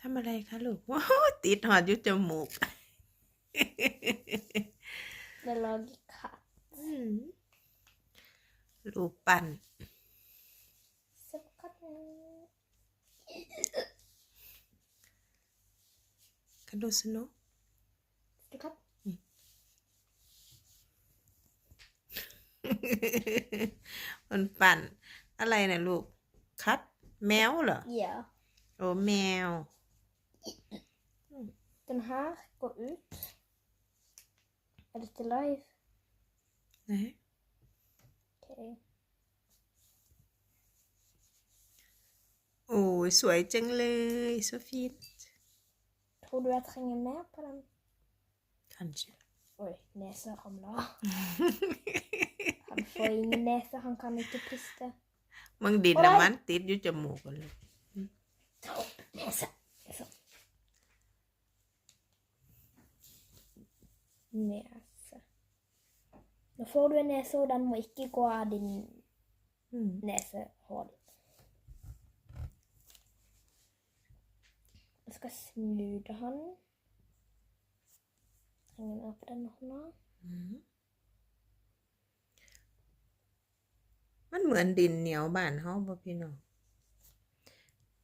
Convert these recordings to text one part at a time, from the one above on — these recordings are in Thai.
ทำอะไรคะลูกว้าวติดหอดอยุจมูก Det lager katt. อืมรูปปั้น Se på katten. กันดูสนุก มันปั่น อะไรนะลูก คัด แมวเหรอ Ja. โอ้แมว Den här går ut. Är det till live? นะ Okej. โอ้ยสวยจังเลย så fint Tror du jag tränger mer på den? kanske Oj, näsa ramlar. Han får ingen näsa, få inn i. Han kan ikke puste. Mange din Oi. menn tider jo ikke Ta opp nesa. Sånn. Nese. Nå får du en nese, og den må ikke gå av din mm. nesehår. Jeg skal snude han. Henge den opp den hånda. Mm. มันเหมือนดินเหนียวบ้านเฮาบ่พี่น้อง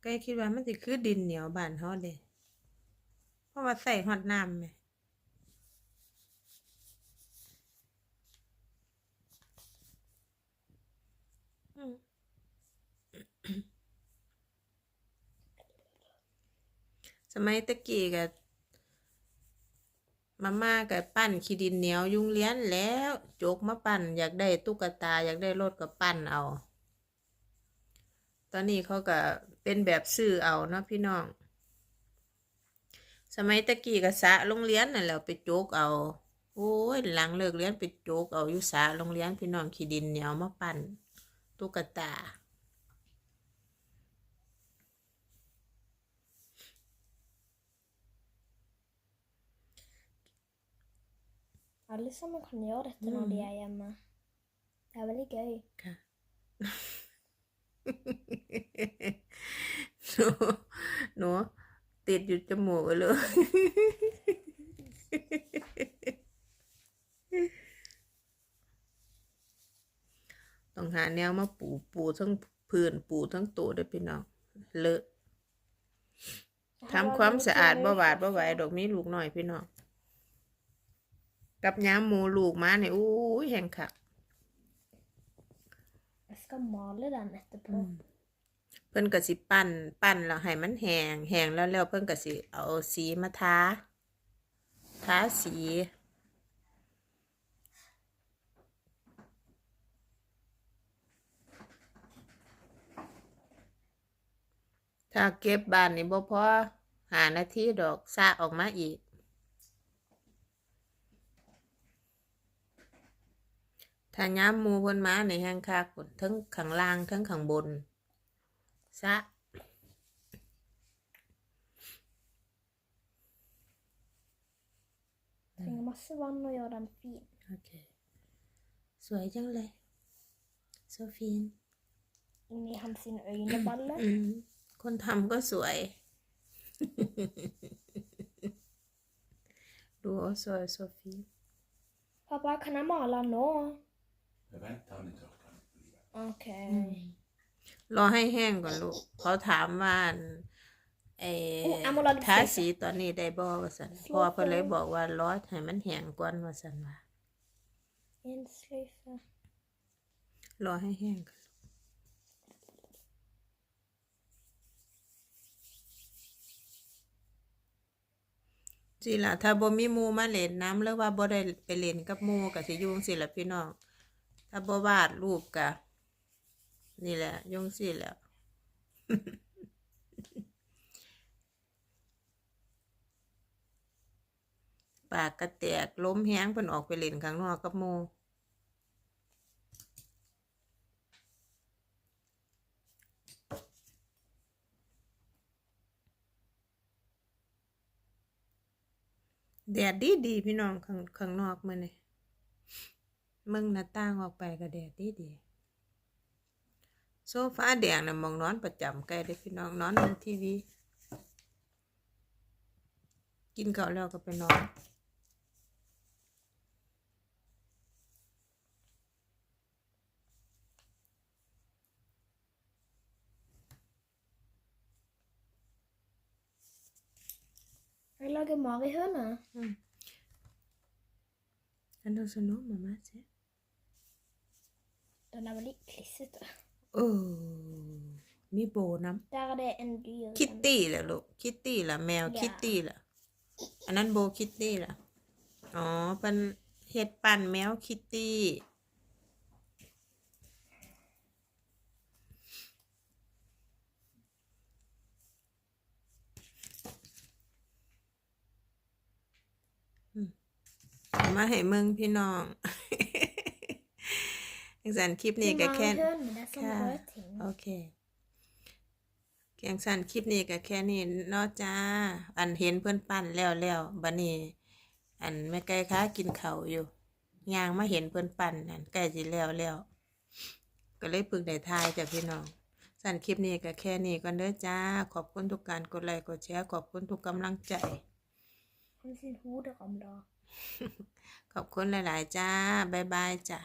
ก็คิดว่ามันสิคือดินเหนียวบ้านเฮาเด้เพราะว่าใส่ฮอดน้ำแหมอืมสมัยตะกี้ก็ มาม่ากับปั้นขี้ดินเหนียวยุงเลี้ยนแล้วโจกมาปั้นอยากได้ตุ๊กตาอยากได้รถก็ปั้นเอา ตอนนี้เขาก็เป็นแบบซื้อเอาเนาะพี่น้อง สมัยตะกี้ก็สะโรงเรียนนั่นแหล้วไปโจกเอาโอ้ยหลังเลิกเรียนไปโจกเอาอยู่สะโรงเรียนพี่น้องขี้ดินเหนียวมาปั้นตุ๊กตา Alle sammen kan gjøre dette når de er hjemme. Det er veldig gøy. ค่ะหนูหนูติดอยู่จมูกเลย ต้องหาแนวมาปูปูทั้งพื้นปูทั้งตัวด้วยพี่น้องเลอะทำความสะอาดบ่หวาดบ่ไหวดอกมีลูกหน่อยพี่น้อง กับย้ำหมูลูกมาเนี่ยอู้ยแห่งคัก Jeg skal male den etterpå. เพิ่นก็สิปั้นปั้นแล้วให้มันแห้งแห้งแล้วแล้วเพิ่นก็สิเอาสีมาทาทาสี ถ้าเก็บบ้านนี่บ่พอหานาทีดอกซาออกมาอีก ถ้าย้ำหมูเพิ่นมาในแห้งคักพุ่นทั้งข้างล่างทั้งข้างบนซะ Trenger masse vann og gjøre den fin. โอเคสวยจังเลย så fin Inni hans sine øyneballer. อืมคนทำก็สวย ดูโอสวย så fin Pappa, kan jeg male den nå? Jeg venter han i tørka. OK. รอให้แห้งก่อนลูกเขาถามว่าเออโอ้เอามาลองทาใส่สีตอนนี้ได้บ่ว่าสัน Slå พ่อเพิ่นเลยไปบอกว่ารอให้มันแห้งก่อนว่าสันว่า En sløyfe. รอให้แห้งก่อนสิล่ะถ้าบ่มีหมู่มาเล่นน้ำหรือว่าบ่ได้ไปเล่นกับหมู่ก็สิอยุ่จั่งสิล่ะพี่น้อง ถ้าบ่วาดรูปก็นี่แหละยุ่งสิแล้ว ปากกระแตกล้มแห้งเพิ่นออกไปเล่นข้างนอกกับหมู่แดดดีดีๆพี่น้องข้างข้างนอกมื้อนี้ มึงหน้าต่างออกไปก็แดดดีดีโซฟาแดงน่ะหมองนอนประจำใกล้เลยพี่น้องนอนดูทีวี กินข้าวแล้วก็ไปนอน Jag lagar magehörna. Kan du så nå mamma se? Den är väldigt klissig. โอ้มี โบน้ำ Där är det en dyr. คิตตี้เหรอลูก คิตตี้เหรอแมวอย่าคิตตี้เหรออันนั้นโบคิตตี้เหรออ๋อ เป็นเฮ็ดปั่นแมวคิตตี้อืมเอามาให้มึงพี่น้อง จังสันคลิปนี้ก็แค่ Magehörna, det är som Ja. rödting. โอเคเกียงสันคลิปนี้ก็แค่นี้เนอจ้า อันเห็นเพื่อนปั้นแล้วแล้วบัดนี้อันแม่ไก่ค้ากินเขาวอยู่ย่างมาเห็นเพื่อนปั้นนั่นใกล้สิแล้วแล้วก็เลยปึกได้ทายจากพี่น้องสันคลิปนี้ก็แค่นี้ก่อนเด้อจ้า ขอบคุณทุกการกดไลค์กดแชร์ขอบคุณทุกกำลังใจ Har sin hoderam då. ขอบคุณหลายๆจ้า บ๊ายบายจ้า